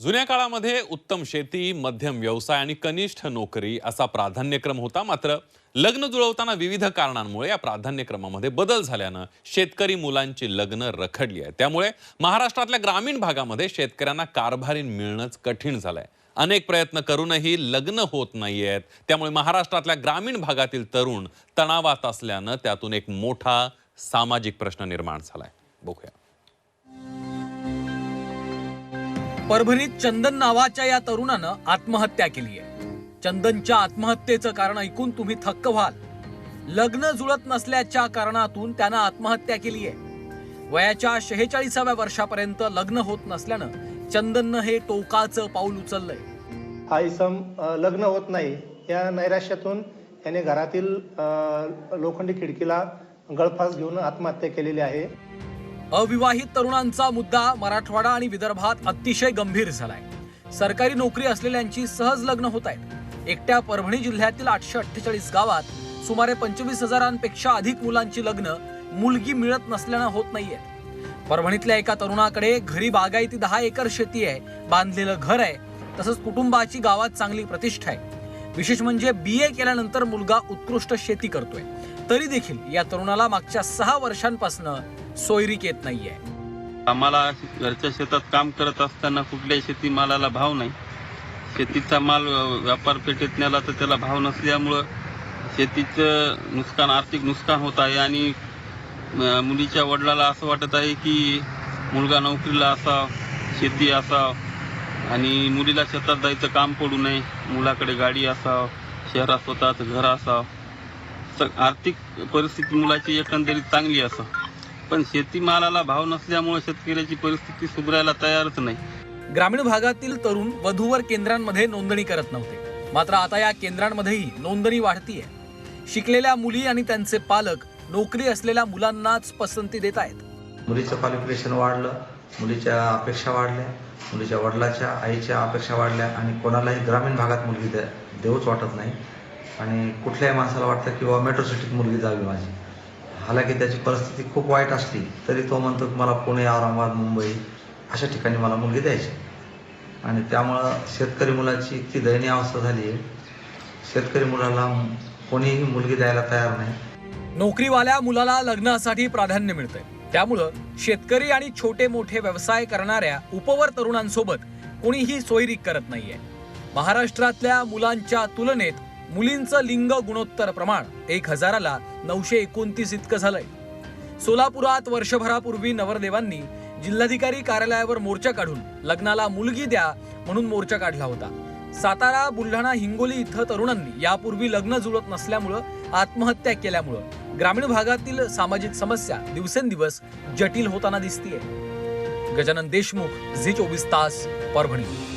जुन्या काळामध्ये उत्तम शेती मध्यम व्यवसाय आणि कनिष्ठ नोकरी असा प्राधान्यक्रम होता. मात्र लग्न जुळवताना विविध कारणांमुळे या प्राधान्यक्रमामध्ये बदल झाल्यानं शेतकरी मुलांची लग्न रखडली आहे. त्यामुळे महाराष्ट्रातल्या ग्रामीण भागामध्ये शेतकऱ्यांना कारभारी मिळणंच कठीण झालंय. अनेक प्रयत्न करूनही लग्न होत नाहीयेत. त्यामुळे महाराष्ट्रातल्या ग्रामीण भागातील तरुण तणावात असल्यानं त्यातून एक मोठा सामाजिक प्रश्न निर्माण झालाय. बघूया. परभणीत चंदन नावाच्या या तरुणानं आत्महत्या केली आहे. चंदनच्या आत्महत्येचं कारण ऐकून तुम्ही थक्क व्हाल. लग्न जुळत नसल्याच्या कारणातून त्यानं आत्महत्या केली आहे. वयाच्या शेहेचाळीसाव्या वर्षापर्यंत लग्न होत नसल्यानं चंदननं हे टोकाचं पाऊल उचललंय. हा इसम लग्न होत नाही. या नैराश्यातून त्याने घरातील लोखंडी खिडकीला गळफास घेऊन आत्महत्या केलेली आहे. अविवाहित तरुणांचा मुद्दा मराठवाडा आणि विदर्भात अतिशय गंभीर झालाय. सरकारी नोकरी असलेल्यांची सहज लग्न होत आहेत. एकट्या परभणी जिल्ह्यातील आठशे अठ्ठेचाळीस गावात सुमारे पंचवीस हजारांपेक्षा अधिक मुलांची लग्न मुलगी मिळत नसल्यानं होत नाहीये. परभणीतल्या एका तरुणाकडे घरी बागायती दहा एकर शेती आहे बांधलेलं घर आहे तसंच कुटुंबाची गावात चांगली प्रतिष्ठा आहे. विशेष म्हणजे बी ए केल्यानंतर मुलगा उत्कृष्ट शेती करतोय. तरी देखील या तरुणाला मागच्या सहा वर्षांपासून सोयरीक येत नाहीये. आम्हाला घरच्या शेतात काम करत असताना कुठल्याही शेतीमालाला भाव नाही. शेतीचा माल व्यापार पेठेत नेला तर त्याला भाव नसल्यामुळं शेतीचं नुकसान आर्थिक नुकसान होत आहे आणि मुलीच्या वडिलाला असं वाटत आहे की मुलगा नोकरीला असा शेती असा आणि मुलीला शेतात जायचं काम पडू नये. मुलाकडे गाडी असावं शहरात स्वतःचं घर असावं. स- आर्थिक परिस्थिती मुलाची एकंदरीत चांगली असावं. पण शेतीमालाला भाव नसल्यामुळे शेतकऱ्याची परिस्थिती सुधारायला तयारच नाही. ग्रामीण भागातील तरुण वधूवर केंद्रांमध्ये नोंदणी करत नव्हते. मात्र आता या केंद्रांमध्येही नोंदणी वाढतीये. शिकलेल्या मुली आणि त्यांचे पालक नोकरी असलेल्या मुलांनाच पसंती देत आहेत मुलीचं क्वालिफिकेशन वाढलं. मुलीच्या अपेक्षा वाढल्या मुलीच्या वडिलाच्या आईच्या अपेक्षा वाढल्या आणि कोणालाही ग्रामीण भागात मुलगी द्या देऊच वाटत नाही. आणि कुठल्याही माणसाला वाटतं की बाबा मेट्रो सिटीत मुलगी जावी माझी. हालाकी त्याची परिस्थिती खूप वाईट असली तरी तो म्हणतो की मला पुणे औरंगाबाद मुंबई अशा ठिकाणी मला मुलगी द्यायची. आणि त्यामुळं शेतकरी मुलाची इतकी दयनीय अवस्था झाली आहे. शेतकरी मुलाला कोणीही मुलगी द्यायला तयार नाही. नोकरीवाल्या मुलाला लग्नासाठी प्राधान्य मिळतंय. त्यामुळं शेतकरी आणि छोटे मोठे व्यवसाय करणाऱ्या उपवर तरुणांसोबत कोणीही सोयरीक करत नाहीये. महाराष्ट्रातल्या मुलांच्या तुलनेत मुलींचं लिंग गुणोत्तर प्रमाण एक हजाराला नऊशे एकोणतीस इतकं झालंय. सोलापुरात वर्षभरापूर्वी नवरदेवांनी जिल्हाधिकारी कार्यालयावर मोर्चा काढून लग्नाला मुलगी द्या म्हणून मोर्चा काढला होता. सातारा बुलढाणा हिंगोली इथं तरुणांनी यापूर्वी लग्न जुळत नसल्यामुळं आत्महत्या केल्यामुळं ग्रामीण भागातील सामाजिक समस्या दिवसेंदिवस जटिल होताना दिसतीये. गजानन देशमुख झी चोवीस तास परभणी.